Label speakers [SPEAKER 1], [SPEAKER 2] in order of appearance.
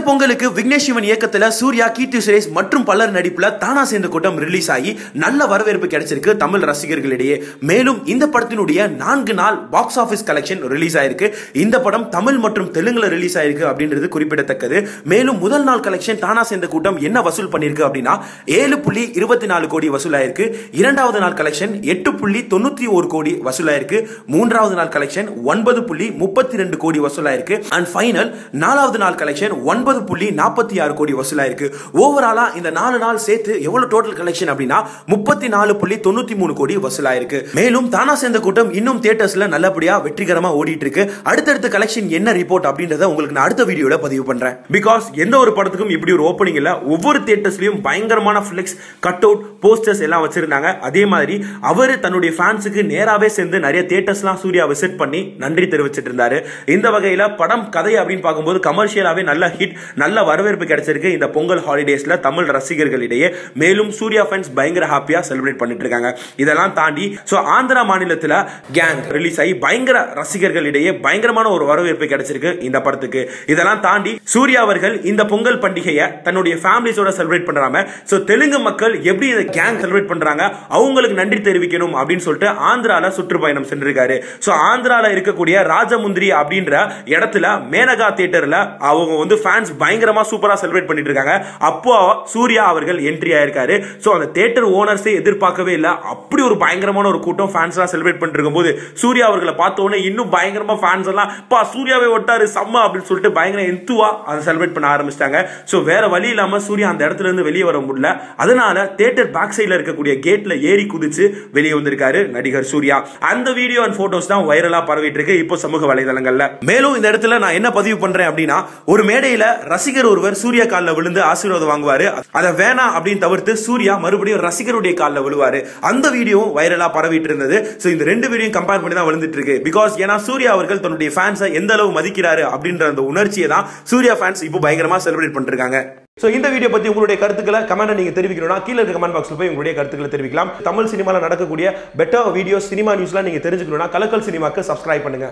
[SPEAKER 1] பொங்கலுக்கு விக்னேஷ் சிவன் இயக்கத்துல சூர்யா கீர்த்தி சுரேஷ் மற்றும் பலர் நடிப்புல தானா சேர்ந்த கூட்டம் ரிலீஸ் ஆகி நல்ல வரவேற்பு கிடைச்சிருக்கு தமிழ் ரசிகர்களிடையே. மேலும் இந்த படத்தினுடைய நான்கு நாள் பாக்ஸ் ஆஃபீஸ் கலெக்ஷன் ரிலீஸ் ஆயிருக்கு. இந்த படம் தமிழ் மற்றும் தெலுங்குல ரிலீஸ் ஆயிருக்கு அப்படின்றது குறிப்பிடத்தக்கது. மேலும் முதல் நாள் கலெக்ஷன் தானா சேர்ந்த கூட்டம் என்ன வசூல் பண்ணிருக்கு அப்படின்னா ஏழு புள்ளி இருபத்தி நாலு கோடி வசூலாயிருக்கு. இரண்டாவது நாள் கலெக்ஷன் எட்டு புள்ளி தொண்ணூத்தி ஒரு கோடி வசூலாயிருக்கு. மூன்றாவது நாள் கலெக்ஷன் ஒன்பது புள்ளி முப்பத்தி ரெண்டு கோடி வசூலாயிருக்கு. அண்ட் ஃபைனல் நாலாவது நாள் கலெக்ஷன் ஒன்பது புள்ளி நாற்பத்தி ஆறு கோடி வசூலாயிருக்கு. ஓவராலா இந்த நாலு நாள் சேர்த்து எவ்வளவு டோட்டல் கலெக்ஷன் அப்படின்னா முப்பத்தி நாலு புள்ளி தொண்ணூத்தி மூணு கோடி வசூலாயிருக்கு. மேலும் தானா சேர்ந்த கூட்டம் இன்னும் தியேட்டர்ஸ்ல நல்லபடியா வெற்றிகரமா ஓடிட்டு இருக்கு அடுத்தடுத்த கலெக்ஷன் என்ன ரிப்போர்ட் அப்படின்றத உங்களுக்கு நான் அடுத்த வீடியோல பதிவு பண்றேன். பிகாஸ் எந்த ஒரு படத்துக்கும் இப்படி ஒரு ஓப்பனிங் இல்ல. ஒவ்வொரு தியேட்டர்ஸ்லயும் பயங்கரமான ஃபிளெக்ஸ் கட் அவுட் போஸ்டர்ஸ் எல்லாம் வச்சிருந்தாங்க. அதே மாதிரி அவர் தன்னுடைய ஃபேன்ஸுக்கு நேராவே சேர்ந்து நிறைய தியேட்டர்ஸ்லாம் சூர்யா விசிட் பண்ணி நன்றி தெரிவிச்சிட்டு இருந்தாரு. இந்த வகையில படம் கதை அப்படின்னு பார்க்கும்போது கமர்ஷியலாவே நல்ல ஹிட் நல்ல வரவேற்பு கிடைச்சிருக்கு. இந்த பொங்கல் ஹாலிடேஸ்ல தமிழ் ரசிகர்களிடையே மேலும் சூர்யா ஃபேன்ஸ் பயங்கர ஹாப்பியா செலிப்ரேட் பண்ணிட்டு இருக்காங்க. இதெல்லாம் தாண்டி ஸோ ஆந்திரா மாநிலத்தில் கேங் ரிலீஸ் ஆகி பயங்கர ரசிகர்களிடையே பயங்கரமான ஒரு வரவேற்பு கிடைச்சிருக்கு இந்த படத்துக்கு. இதெல்லாம் தாண்டி சூர்யா அவர்கள் இந்த பொங்கல் பண்டிகையை தன்னுடைய ஃபேமிலிஸோட செலிப்ரேட் பண்றாங்க ஸோ தெலுங்கு மக்கள் எப்படி இந்த கேங் செலிப்ரேட் பண்றாங்க அவங்களுக்கு நன்றி தெரிவிக்கணும் அப்படின்னு சொல்லிட்டு ஆந்திரால சுற்றுப்பயணம் சென்றிருக்காரு. ஸோ ஆந்திரால இருக்கக்கூடிய ராஜமுந்திரி அப்படின்ற இடத்துல மேனகா தியேட்டர்ல அவங்க வந்து ஃபேன் ஃபேன்ஸ் பயங்கரமா சூப்பரா செலிப்ரேட் பண்ணிட்டு இருக்காங்க அப்போ சூர்யா அவர்கள் என்ட்ரி ஆயிருக்காரு. ஸோ அந்த தேட்டர் ஓனர்ஸே எதிர்பார்க்கவே இல்லை. அப்படி ஒரு பயங்கரமான ஒரு கூட்டம் ஃபேன்ஸ்லாம் செலிப்ரேட் பண்ணிட்டு இருக்கும்போது சூர்யா அவர்களை பார்த்த உடனே இன்னும் பயங்கரமா ஃபேன்ஸ் எல்லாம் பா சூர்யாவே ஒட்டாரு செம்ம அப்படின்னு சொல்லிட்டு பயங்கர எந்துவா அதை செலிப்ரேட் பண்ண ஆரம்பிச்சிட்டாங்க. ஸோ வேற வழி இல்லாமல் சூர்யா அந்த இடத்துல இருந்து வெளியே வர முடியல. அதனால தேட்டர் பேக் சைடுல இருக்கக்கூடிய கேட்ல ஏறி குதிச்சு வெளியே வந்திருக்காரு நடிகர் சூர்யா. அந்த வீடியோ அண்ட் போட்டோஸ் தான் வைரலா பரவிட்டு இருக்கு இப்போ சமூக வலைதளங்கள்ல. மேலும் இந்த இடத்துல நான் என்ன பதிவு பண்றேன் அப்படின்னா ஒரு மேடையில் ரசிகர் ஒருவர் சூர்யா காலில் விழுந்து ஆசீர்வாதம் வாங்குவாரு. அதை வேணாம் அப்படின்னு தவிர்த்து சூர்யா மறுபடியும் ரசிகருடைய காலில் விழுவாரு. அந்த வீடியோவும் வைரலா பரவிட்டு இருந்தது. ஸோ இந்த ரெண்டு வீடியோ கம்பேர் பண்ணி தான் விழுந்துட்டு இருக்கு. பிகாஸ் ஏன்னா சூர்யா அவர்கள் தன்னுடைய ஃபேன்ஸை எந்த அளவு மதிக்கிறாரு அப்படின்ற அந்த உணர்ச்சியை தான் சூர்யா ஃபேன்ஸ் இப்போ பயங்கரமா செலிப்ரேட் பண்ணிருக்காங்க. ஸோ இந்த வீடியோ பத்தி உங்களுடைய கருத்துக்களை கமெண்ட் நீங்க தெரிவிக்கணும்னா கீழே இருக்க கமெண்ட் பாக்ஸ்ல போய் உங்களுடைய கருத்துக்களை தெரிவிக்கலாம். தமிழ் சினிமாவில் நடக்கக்கூடிய பெட்டர் வீடியோ சினிமா நியூஸ்லாம் நீங்க தெரிஞ்சுக்கணும்னா கலக்கல் சினிமாக்கு சப்ஸ்கிரைப் பண்ணுங்க.